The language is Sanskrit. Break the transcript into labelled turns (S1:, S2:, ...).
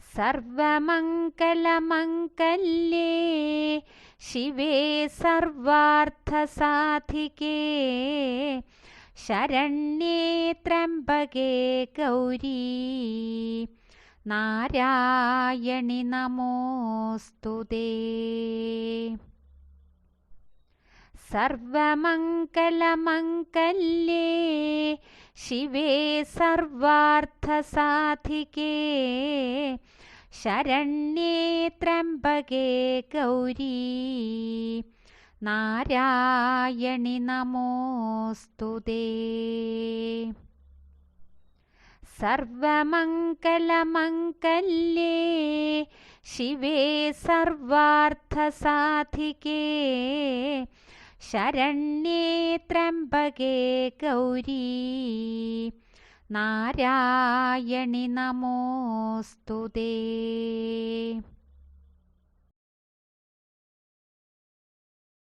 S1: सर्वमङ्गलमङ्गल्ये शिवे सर्वार्थसाधिके शरण्ये त्र्यम्बके गौरी। नारायणि नमोऽस्तु ते। सर्वमङ्गलमङ्गल्ये शिवे सर्वार्थसाधिके। शरण्ये त्र्यम्बके गौरी। नारायणि नमोऽस्तु ते सर्वमङ्गलमङ्गल्ये शिवे सर्वार्थसाधिके शरण्ये त्र्यम्बके गौरी नारायणि नमोऽस्तु ते